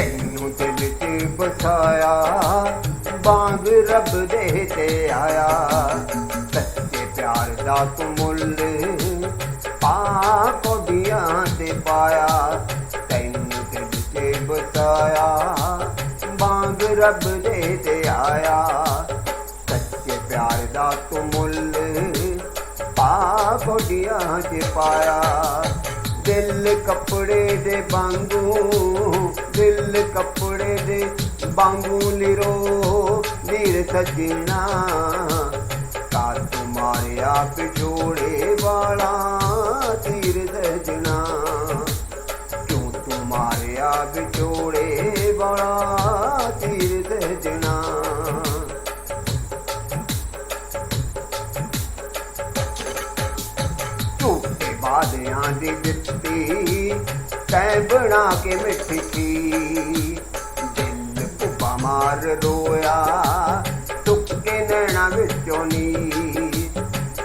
ਤੈਨੂੰ ਦਿਲ 'ਚ ਬਸਾਇਆ ਬਾਗ ਰੱਬ ਦੇ ਤੇ ਆਇਆ। ਸੱਚੇ ਪਿਆਰ ਦਾ ਤੂੰ ਮੁੱਲ ਪਾਪ ਬਿਆਂ ਤੇ ਪਾਇਆ। ਤੈਨੂੰ ਦਿਲ 'ਚ ਬਸਾਇਆ ਬਾਗ ਰੱਬ ਦੇ ਤੇ ਆਇਆ। ਸੱਚੇ ਪਿਆਰ ਦਾ ਤੂੰ ਮੁੱਲ ਪਾਪ ਬਿਆਂ ਤੇ ਪਾਇਆ। ਦਿਲ ਕੱਪੜੇ ਦੇ ਵਾਂਗੂ, ਦਿਲ ਕੱਪੜੇ ਦੇ ਵਾਂਗੂ ਨਿਰੋ ਨੀਰ ਸਜਣਾ ਕਾ ਤੁਮਾਰਿਆ ਪਿਛੋੜੇ ਵਾਲਾ ਤੀਰ ਸਜਣਾ ਕਿਉਂ ਤੁਮਾਰਿਆ ਵਿਛੋੜੇ ਵਾਲਾ? ਝੂਠੇ ਦੀ ਦਿੱਤੀ, ਤੈ ਬਣਾ ਕੇ ਮਿੱਠੀ ਦਿਲ ਭੁੱਬਾ ਮਾਰ ਰੋਇਆ ਟੁੱਕੇ ਨੈਣਾ ਵਿੱਚੋਂ ਨੀ।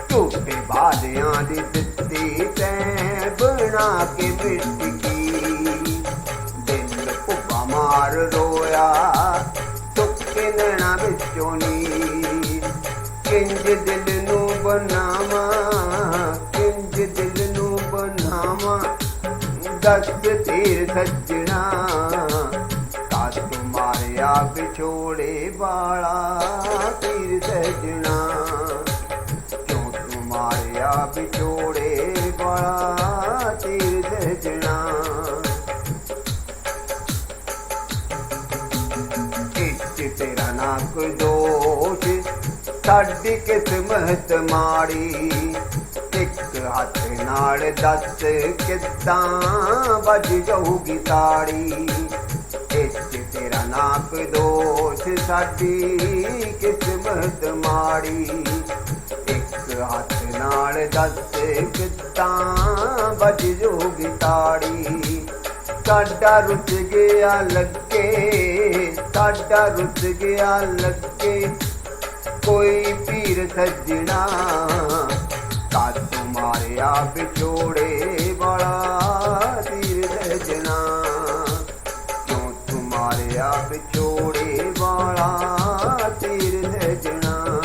ਝੂਠੇ ਬਾਦਿਆਂ ਦੀ ਦਿੱਤੀ, ਤੈ ਬਣਾ ਕੇ ਮਿੱਠੀ ਦਿਲ ਭੁੱਬਾ ਮਾਰ ਰੋਇਆ ਟੁੱਕੇ ਨੈਣਾ ਵਿੱਚੋਂ ਨੀ। ਕਿੰਜ ਦਿਲ ਨੂੰ ਬਨਾਵਾ ਦੱਸ ਤੀਰ ਸੱਜਣਾ। ਕਾ ਮਾਰਿਆ ਵਿਛੋੜੇ ਵਾਲਾ ਤੀਰ ਸੱਜਣਾ। ਕਿਉਂ ਤੁਮਾਰਿਆ ਵਿਛੋੜੇ ਵਾਲਾ ਤੀਰ ਸੱਜਣਾ। ਇੱਥੇ ਤੇਰਾ ਨਾ ਕੋਈ ਦੋਸ਼, ਸਾਡੀ ਕਿਸਮਤ ਮਾੜੀ। ਇੱਕ ਹੱਥ ਨਾਲ ਦੱਸ ਕਿੱਦਾਂ ਵੱਜ ਜਾਊਗੀ ਤਾੜੀ। ਇੱਥੇ ਤੇਰਾ ਨਾਪ ਦੋਸ਼ ਸਾਡੀ ਕਿਸਮਤ ਮਾੜੀ। ਇੱਕ ਹੱਥ ਨਾਲ ਦੱਸ ਕਿੱਦਾਂ ਵੱਜ ਜਾਊਗੀ ਤਾੜੀ। ਸਾਡਾ ਰੁੱਸ ਗਿਆ ਲੱਗੇ, ਸਾਡਾ ਰੁੱਸ ਗਿਆ ਲੱਗੇ। ਕੋਈ ਪੀਰ ਸੱਜਣਾ ਤੁਮਾਰਿਆ ਵਿਛੋੜੇ ਵਾਲਾ ਤੀਰ ਸੱਜਣਾ ਕਿਉਂ ਤੁਮਾਰਿਆ ਵਿਛੋੜੇ ਵਾਲਾ ਤੀਰ ਸੱਜਣਾ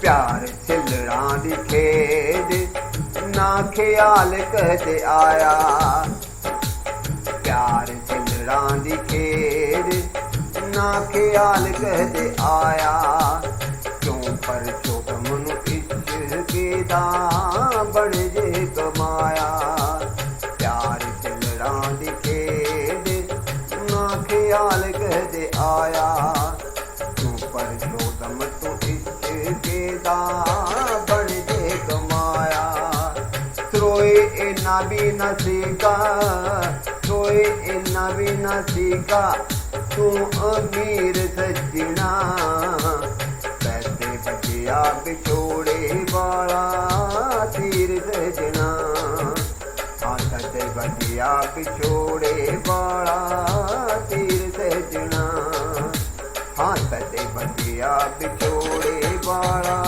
ਪਿਆਰ ਛਿਲੜਾਂ ਦੀ ਖੇਡ, ਨਾ ਖਿਆਲ ਕਦੇ ਆਇਆ। ਪਿਆਰ ਛਿਲੜਾਂ ਦੀ ਖੇਡ, ਨਾ ਖਿਆਲ ਕਦੇ ਆਇਆ। ਕਿਉਂ ਪਰ ਛੋਟ ਮਨ ਇੱਛ ਕੇ ਦਾ ਬਣ ਜੇ ਕਮਾਇਆ। ਪਿਆਰ ਛਿਲੜਾਂ ਦੀ ਖੇਡ ਨਾ ਖਿਆਲ ਕਦੇ ਆਇਆ। ਤੂੰ ਪਰ ਜੋ ਦਮ ਤੂੰ ਇੱਛ ਕੇ ਦਾ ਬਣ ਜੇ ਕਮਾਇਆ। ਸੋਏ ਇਨਾ ਵੀ ਨਾ ਸੀਗਾ ਸੋਏ ਇਨਾ ਵੀ ਨਾ ਸੀਗਾ ਤੂੰ ਅਮੀਰ ਸੱਜਣਾ ਬਚਿਆ ਵਿਛੋੜੇ ਵਾਲਾ ਤੀਰ ਸਜਣਾ। ਹੱਥ ਤੇ ਬਚਿਆ ਵਿਛੋੜੇ ਵਾਲਾ